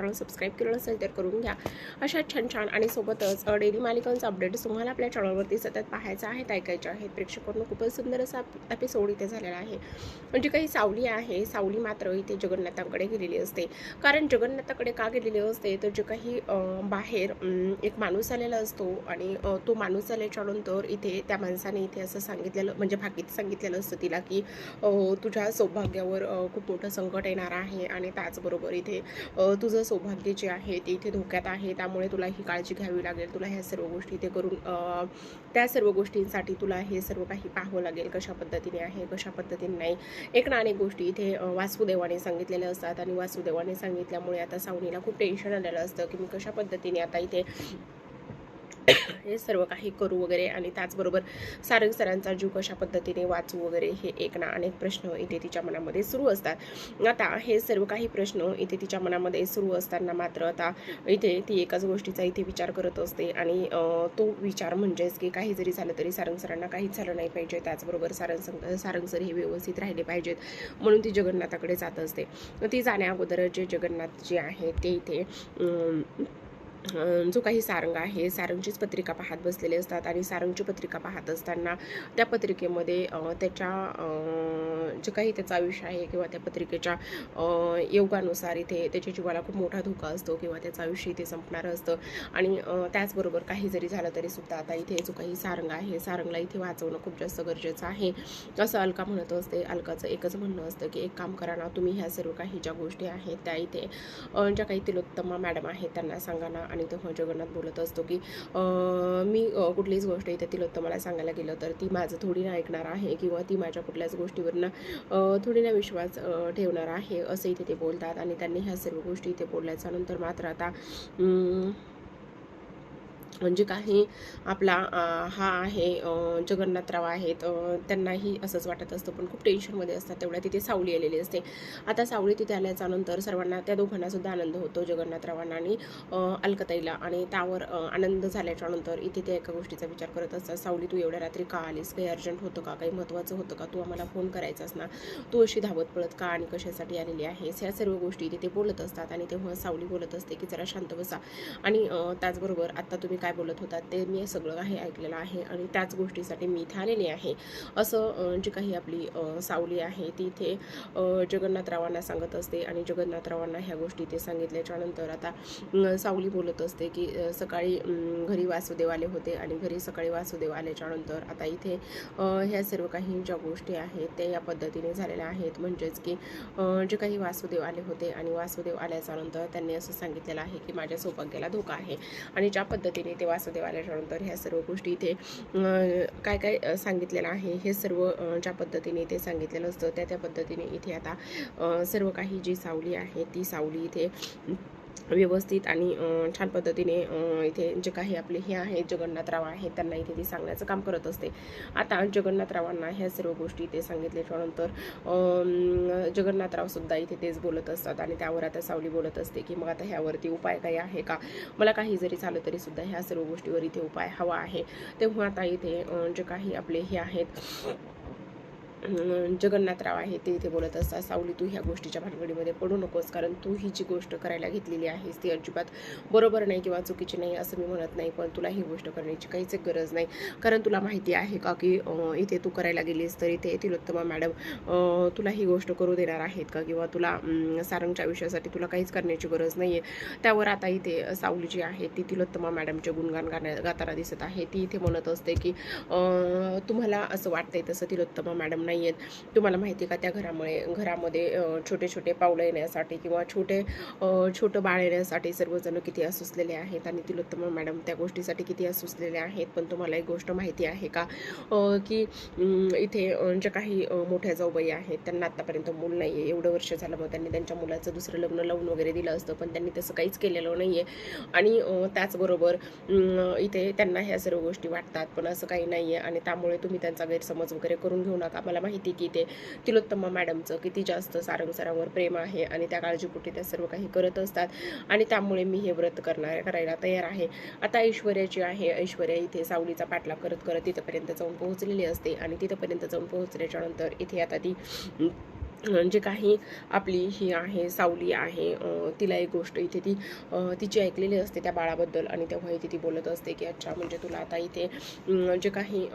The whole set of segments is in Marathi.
चॅनल सबस्क्राईब केलं नसेल तर करून घ्या. अशा छान छान आणि सोबतच डेली मालिकांचा अपडेट तुम्हाला आपल्या चॅनलवरती सतत पाहायचं आहेत ऐकायचे आहेत. प्रेक्षकांना खूपच सुंदर असा एपिसोड इथे झालेला आहे. म्हणजे काही सावली आहे. सावली मात्र इथे जगन्नाथांकडे गेलेली असते. कारण जगन्नाथाकडे का गेलेली असते? तर जे काही बाहेर एक माणूस आलेला असतो आणि तो माणूस आल्याच्यानंतर इथे त्या माणसाने इथे असं सांगितलेलं म्हणजे भाकीत सांगितलेलं असतं तिला की तुझ्या सौभाग्यावर खूप मोठं संकट येणार आहे आणि त्याचबरोबर इथे तुझं सौभाग्य जे आहे ते इथे धोक्यात आहे. त्यामुळे तुला ही काळजी घ्यावी लागेल. तुला ह्या सर्व गोष्टी इथे करून त्या सर्व गोष्टींसाठी तुला हे सर्व काही पाहावं लागेल. कशा पद्धतीने आहे कशा पद्धतीने नाही. एक ना अनेक गोष्टी इथे वासुदेवाने सांगितलेल्या असतात. आणि वासुदेवाने सांगितल्यामुळे आता सावनीला खूप टेन्शन आलेलं असतं की मी कशा पद्धतीने आता इथे हे सर्व काही करू वगैरे आणि त्याचबरोबर सारंग सरांचा जीव कशा पद्धतीने वाचू वगैरे हे एक ना अनेक प्रश्न इथे तिच्या मनामध्ये सुरू असतात. आता हे सर्व काही प्रश्न इथे तिच्या मनामध्ये सुरू असताना मात्र आता इथे ती एकाच गोष्टीचा इथे विचार करत असते आणि तो विचार म्हणजेच की काही जरी झालं तरी सारंग सरांना काहीच झालं नाही पाहिजे. त्याचबरोबर सारंग सारंग सर हे व्यवस्थित राहिले पाहिजेत म्हणून ती जगन्नाथाकडे जात असते. ती जाण्या अगोदर जे जगन्नाथ जे आहे ते इथे जो काही सारंग आहे सारंगचीच पत्रिका पाहत बसलेले असतात आणि सारंगची पत्रिका पाहत असताना त्या पत्रिकेमध्ये त्याच्या जे काही त्याचा आयुष्य आहे किंवा त्या पत्रिकेच्या योगानुसार इथे त्याच्या जीवाला खूप मोठा धोका असतो किंवा त्याचं आयुष्य इथे संपणारं असतं. आणि त्याचबरोबर काही जरी झालं तरी सुद्धा आता इथे जो काही सारंग आहे सारंगला इथे वाचवणं खूप जास्त गरजेचं आहे. असं अलका म्हणत असते अलकाचं एकच म्हणणं असतं की एक काम करा ना तुम्ही ह्या सर्व काही ज्या गोष्टी आहेत त्या इथे ज्या काही तिलोत्तमा मॅडम आहेत त्यांना सांगा ना आणि तेव्हा जगन्नाथ बोलत असतो की मी कुठलीच गोष्ट इथे तिलोत्तमाला सांगायला गेलं तर ती माझं थोडी ना ऐकणार आहे किंवा ती माझ्या कुठल्याच गोष्टीवरनं थोडी ना विश्वास ठेवणार आहे असं इथे ते बोलतात. आणि त्यांनी ह्या सर्व गोष्टी इथे बोलल्याच्या नंतर मात्र आता म्हणजे काही आपला हा आहे जगन्नाथराव आहेत त्यांनाही असंच वाटत असतं. पण खूप टेन्शनमध्ये असतात. तेवढ्या तिथे सावली आलेली असते. आता सावली तिथे आल्याच्यानंतर सर्वांना त्या दोघांना सुद्धा आनंद होतो जगन्नाथरावांना आणि अलकताईला. आणि त्यावर आनंद झाल्याच्यानंतर इथे त्या एका गोष्टीचा विचार करत असतात. सावली तू एवढ्या रात्री का आलीस? काही अर्जंट होतं का? काही महत्त्वाचं होतं का? तू आम्हाला फोन करायचास ना? तू अशी धावत पळत का आणि कशासाठी आलेली आहेस? ह्या सर्व गोष्टी तिथे बोलत असतात. आणि तेव्हा सावली बोलत असते की जरा शांत बसा. आणि त्याचबरोबर आत्ता तुम्ही काय बोलत होतात ते मी सगळं काही ऐकलेलं आहे आणि त्याच गोष्टीसाठी मी इथे आलेली आहे. असं जी काही आपली सावली आहे ती इथे जगन्नाथरावांना सांगत असते आणि जगन्नाथरावांना ह्या गोष्टी ते सांगितल्याच्या नंतर आता सावली बोलत असते की सकाळी घरी वासुदेव आले होते आणि घरी सकाळी वासुदेव आल्याच्यानंतर आता इथे ह्या सर्व काही ज्या गोष्टी आहेत त्या या पद्धतीने झालेल्या आहेत. म्हणजेच की जे काही वासुदेव आले होते आणि वासुदेव आल्याच्यानंतर त्यांनी असं सांगितलेलं आहे की माझ्या सौभाग्याला धोका आहे आणि ज्या पद्धतीने ते वासुदेवाला आल्याच्या तर ह्या सर्व गोष्टी इथे काय काय सांगितलेलं आहे. हे सर्व ज्या पद्धतीने ते सांगितलेलं असतं त्या त्या पद्धतीने इथे आता सर्व काही जी सावली आहे ती सावली इथे व्यवस्थित आणि छान पद्धतीने इथे जे काही आपले हे आहेत जगन्नाथराव आहेत त्यांना इथे ती सांगण्याचं काम करत असते. आता जगन्नाथरावांना ह्या सर्व गोष्टी इथे सांगितल्याच्यानंतर अं, जगन्नाथराव इथे तेच बोलत असतात आणि त्यावर आता सावली बोलत असते की मग आता ह्यावरती उपाय काही आहे का? मला काही जरी झालं तरीसुद्धा ह्या सर्व गोष्टीवर इथे उपाय हवा आहे. तेव्हा आता इथे जे काही आपले हे आहेत जगन्नाथराव आहे ते इथे बोलत असतात सावली तू ह्या गोष्टीच्या भानगडीमध्ये पडू नकोस कारण तू ही जी गोष्ट करायला घेतलेली आहेस ती अजिबात बरोबर नाही किंवा चुकीची नाही असं मी म्हणत नाही पण तुला ही गोष्ट करण्याची काहीच गरज नाही. कारण तुला माहिती आहे का की इथे तू करायला गेलीस तर इथे तिलोत्तमा मॅडम तुला ही गोष्ट करू देणार आहेत का? किंवा तुला सारंगच्या विषयासाठी तुला काहीच करण्याची गरज नाही आहे त्यावर आता इथे सावली जी आहे ती तिलोत्तमा मॅडमचे गुणगान गाण्या गाताना दिसत आहे. ती इथे म्हणत असते की तुम्हाला असं वाटतंय तसं तिलोत्तमा मॅडम नाही आहेत तुम्हाला माहिती का त्या घरामुळे घरामध्ये छोटे छोटे पावलं येण्यासाठी किंवा छोटे छोटं बाळ येण्यासाठी सर्वजण किती असुसलेले आहेत आणि तिलोत्तमा मॅडम त्या गोष्टीसाठी किती असुसलेले आहेत. पण तुम्हाला एक गोष्ट माहिती आहे का? की इथे ज्या काही मोठ्या जाऊबाई आहेत त्यांना आत्तापर्यंत मूल नाही आहे एवढं वर्ष झालं मग त्यांनी त्यांच्या मुलाचं दुसरं लग्न लावून वगैरे दिलं असतं पण त्यांनी तसं काहीच केलेलं नाही आहे आणि त्याचबरोबर इथे त्यांना ह्या सर्व गोष्टी वाटतात पण असं काही नाही आहे आणि त्यामुळे तुम्ही त्यांचा गैरसमज वगैरे करून घेऊ नका. मला माहिती की ते तिलोत्तमा मॅडमचं किती जास्त सारंग सरांवर प्रेम आहे आणि त्या काळजीपोटी त्या सर्व काही करत असतात. आणि त्यामुळे मी हे व्रत करणार करायला तयार आहे. आता ऐश्वर्याची आहे ऐश्वर्या इथे सावलीचा पाठलाग करत करत तिथपर्यंत जाऊन पोहोचलेली असते. आणि तिथपर्यंत जाऊन पोहोचल्याच्या नंतर इथे आता ती जे काही आपली ही आहे सावली आहे तिला एक गोष्ट इथे ती तिची ऐकलेली असते त्या बाळाबद्दल आणि तेव्हा इथे ती बोलत असते की अच्छा म्हणजे तुला आता इथे जे काही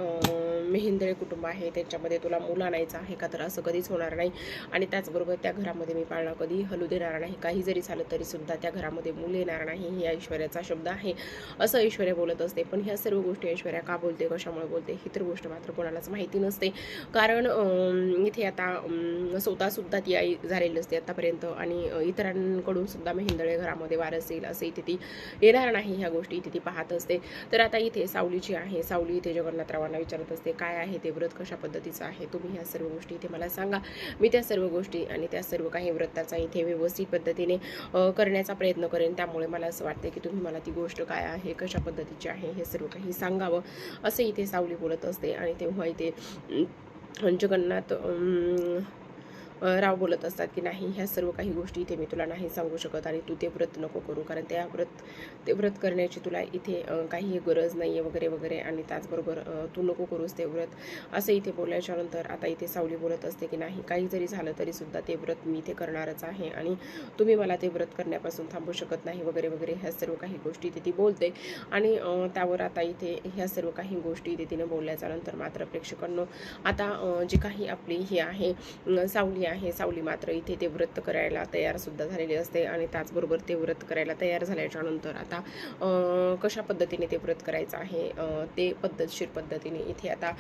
मेहेंदळे कुटुंब आहे त्यांच्यामध्ये तुला मूल आणायचं आहे का? तर असं कधीच होणार नाही आणि त्याचबरोबर त्या घरामध्ये मी पाळणा कधी हलू देणार नाही. काही जरी झालं तरी सुद्धा त्या घरामध्ये मूल येणार नाही हे ऐश्वर्याचा शब्द आहे. असं ऐश्वर्या बोलत असते. पण ह्या सर्व गोष्टी ऐश्वर्या का बोलते कशामुळे बोलते ही तर गोष्ट मात्र कोणालाच माहिती नसते. कारण इथे आता स्वतःसुद्धा ती आई झालेली असते आत्तापर्यंत आणि इतरांकडून सुद्धा मेहेंदळे घरामध्ये वारस येईल असं इथे ती येणार नाही ह्या गोष्टी इथे ती पाहत असते. तर आता इथे सावलीची आहे. सावली इथे जगन्नाथरावांना विचारत असते काय आहे ते व्रत कशा पद्धतीचं आहे? तुम्ही ह्या सर्व गोष्टी इथे मला सांगा. मी त्या सर्व गोष्टी आणि त्या सर्व काही व्रताचा इथे व्यवस्थित पद्धतीने करण्याचा प्रयत्न करेन. त्यामुळे मला असं वाटते की तुम्ही मला ती गोष्ट काय आहे कशा पद्धतीची आहे हे सर्व काही सांगावं. असं इथे सावली बोलत असते. आणि तेव्हा इथे जगन्नाथ राव बोलत असतात की नाही ह्या सर्व काही गोष्टी इथे मी तुला नाही सांगू शकत आणि तू ते व्रत नको करू कारण त्या व्रत ते व्रत करण्याची तुला इथे काही गरज नाही आहे वगैरे वगैरे आणि त्याचबरोबर तू नको करूस ते व्रत. असं इथे बोलल्याच्या नंतर आता इथे सावली बोलत असते की नाही काही जरी झालं तरी सुद्धा ते व्रत मी इथे करणारच आहे आणि तुम्ही मला ते व्रत करण्यापासून थांबू शकत नाही वगैरे वगैरे ह्या सर्व काही गोष्टी इथे ती बोलते. आणि त्यावर आता इथे ह्या सर्व काही गोष्टी इथे तिने बोलल्याच्यानंतर मात्र प्रेक्षकांनो आता जी काही आपली ही आहे सावली आहे सावली मात्र इथे ते व्रत करायला तयारसुद्धा झालेली असते आणि त्याचबरोबर ते व्रत करायला तयार झाल्याच्यानंतर आता कशा पद्धतीने ते व्रत करायचं आहे ते पद्धतशीर पद्धतीने इथे आता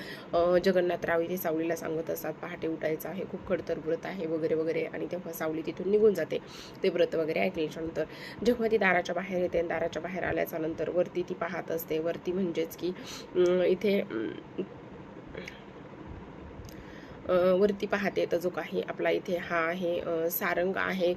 जगन्नाथराव इथे सावलीला सांगत असतात पहाटे उठायचं आहे खूप खडतर व्रत आहे वगैरे वगैरे आणि तेव्हा सावली तिथून निघून जाते. ते व्रत वगैरे ऐकल्याच्यानंतर जेव्हा ती दाराच्या बाहेर येते आणि दाराच्या बाहेर आल्याच्यानंतर वरती ती पाहत असते. वरती म्हणजेच की इथे वरती पाहते. तर जो काही आपला इथे हा आहे सारंग आहे.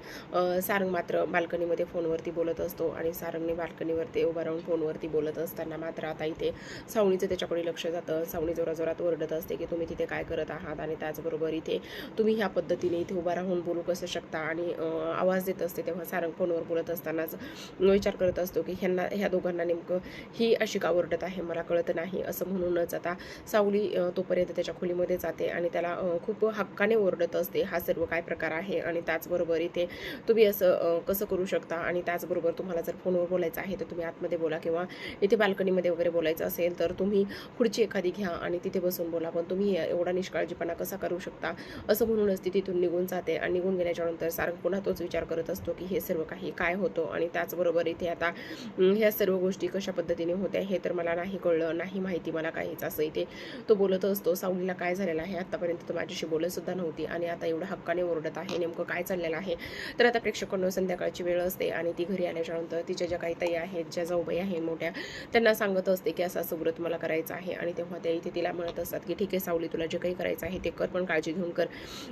सारंग मात्र बाल्कनीमध्ये फोनवरती बोलत असतो आणि सारंगने बाल्कनीवरती उभा राहून फोनवरती बोलत असताना मात्र आता इथे सावणीचं त्याच्याकडे लक्ष जातं. सावणी जोराजोरात ओरडत असते की तुम्ही तिथे काय करत आहात आणि त्याचबरोबर इथे तुम्ही ह्या पद्धतीने इथे उभा राहून बोलू कसं शकता? आणि आवाज देत असते तेव्हा सारंग फोनवर बोलत असतानाच विचार करत असतो की ह्यांना ह्या दोघांना नेमकं ही अशी का ओरडत आहे? मला कळत नाही. असं म्हणूनच आता सावली तोपर्यंत त्याच्या खोलीमध्ये जाते आणि त्याला खूप हक्काने ओरडत असते. हा सर्व काय प्रकार आहे? आणि त्याचबरोबर इथे तुम्ही असं कसं करू शकता? आणि त्याचबरोबर तुम्हाला जर फोनवर बोलायचं आहे तर तुम्ही आतमध्ये बोला किंवा इथे बाल्कनीमध्ये वगैरे बोलायचं असेल तर तुम्ही खुर्ची एखादी घ्या आणि तिथे बसून बोला. पण तुम्ही एवढा निष्काळजीपणा कसा करू शकता? असं म्हणूनच ती तिथून निघून जाते आणि निघून गेल्याच्यानंतर सारखं सारंग पुन्हा तोच विचार करत असतो की हे सर्व काही काय होतं? आणि त्याचबरोबर इथे आता ह्या सर्व गोष्टी कशा पद्धतीने होत्या हे तर मला नाही कळलं नाही माहिती मला काहीच असं इथे तो बोलत असतो. सावलीला काय झालेलं आहे? आतापर्यंत तो माझ्याशी बोलतसुद्धा नव्हती आणि आता एवढं हक्काने ओरडत आहे नेमकं काय चाललेलं आहे? तर आता प्रेक्षकांना संध्याकाळची वेळ असते आणि ती घरी आल्याच्यानंतर तिच्या ज्या काही ताई आहेत ज्या जाऊबाई आहे मोठ्या त्यांना सांगत असते की असं सुब्रत मला करायचं आहे आणि तेव्हा त्या इथे तिला म्हणत असतात की ठीक आहे सावली तुला जे काही करायचं आहे ते कर पण काळजी घेऊन कर.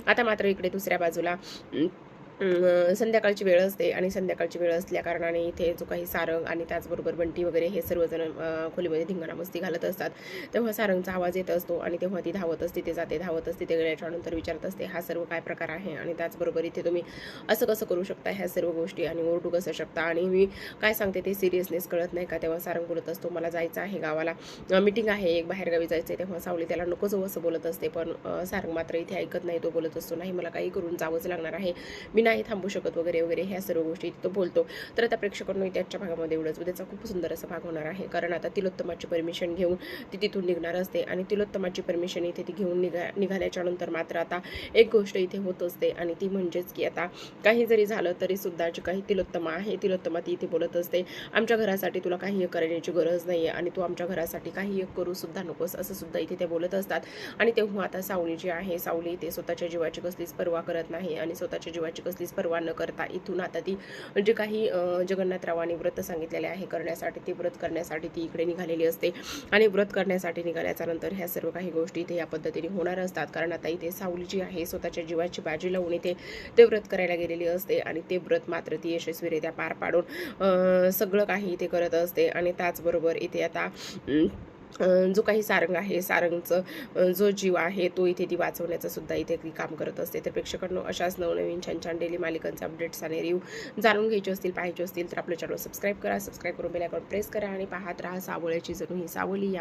आता मात्र इकडे दुसऱ्या बाजूला संध्याकाळची वेळ असते आणि संध्याकाळची वेळ असल्या कारणाने इथे जो काही सारंग आणि त्याचबरोबर बंटी वगैरे हे सर्वजण खोलीमध्ये धिंगाणा मस्ती घालत असतात. तेव्हा सारंगचा आवाज येत असतो आणि तेव्हा ती धावत असते तिथे जाते धावत असते ते गेल्याच्यानंतर विचारत असते हा सर्व काय प्रकार आहे? आणि त्याचबरोबर इथे तुम्ही असं कसं करू शकता ह्या सर्व गोष्टी आणि ओरडू कसं शकता? आणि मी काय सांगते ते सिरियसनेस कळत नाही का? तेव्हा सारंग बोलत असतो मला जायचं आहे गावाला. मीटिंग आहे एक बाहेरगावी जायचं आहे तेव्हा सावली त्याला नको जाऊ असं बोलत असते पण सारंग मात्र इथे ऐकत नाही तो बोलत असतो नाही मला काही करून जावंच लागणार आहे. मी नाही थांबू शकत वगैरे वगैरे ह्या सर्व गोष्टी तो बोलतो. तर आता प्रेक्षकांना इथे आजच्या भागामध्ये एवढंच. उद्याचा खूप सुंदर असा भाग होणार आहे. कारण आता तिलोत्तमाची परमिशन घेऊन ती तिथून निघणार असते आणि तिलोत्तमाची परमिशन इथे ती घेऊन निघा निघाल्याच्या नंतर मात्र आता एक गोष्ट इथे होत असते आणि ती म्हणजेच की आता काही जरी झालं तरी सुद्धा जी काही तिलोत्तमा आहे तिलोत्तमा ती इथे बोलत असते. आमच्या घरासाठी तुला काही करण्याची गरज नाही आहे आणि तू आमच्या घरासाठी काही एक करू सुद्धा नकोस असं सुद्धा इथे ते बोलत असतात. आणि तेव्हा आता सावली जी आहे सावली इथे स्वतःच्या जीवाची कसलीच पर्वा करत नाही आणि स्वतःच्या जीवाची कसलीच पर्वा न करता इथून आता ती जे काही जगन्नाथरावांनी व्रत सांगितलेले आहे करण्यासाठी ते व्रत करण्यासाठी ती इकडे निघालेली असते. आणि व्रत करण्यासाठी निघाल्याच्या नंतर ह्या सर्व काही गोष्टी इथे या पद्धतीने होणार असतात. कारण आता इथे सावली जी आहे स्वतःच्या जीवाची बाजी लावून इथे ते व्रत करायला गेलेली असते. आणि ते व्रत मात्र ती यशस्वीरित्या पार पाडून सगळं काही इथे करत असते. आणि त्याचबरोबर इथे आता जो काही सारंग आहे सारंगचं जो जीव आहे तो इथे ती वाचवण्याचं सुद्धा इथे ती काम करत असते. तर प्रेक्षकांनो अशाच नवनवीन छान छान डेली मालिकांचे अपडेट्स आणि रिव्ह जाणून घ्यायचे असतील पाहायचे असतील तर आपलं चॅनल सबस्क्राईब करा. सबस्क्राईब करून बेल आयकॉन प्रेस करा आणि पाहत राहा सावळ्याची जणू ही सावली. या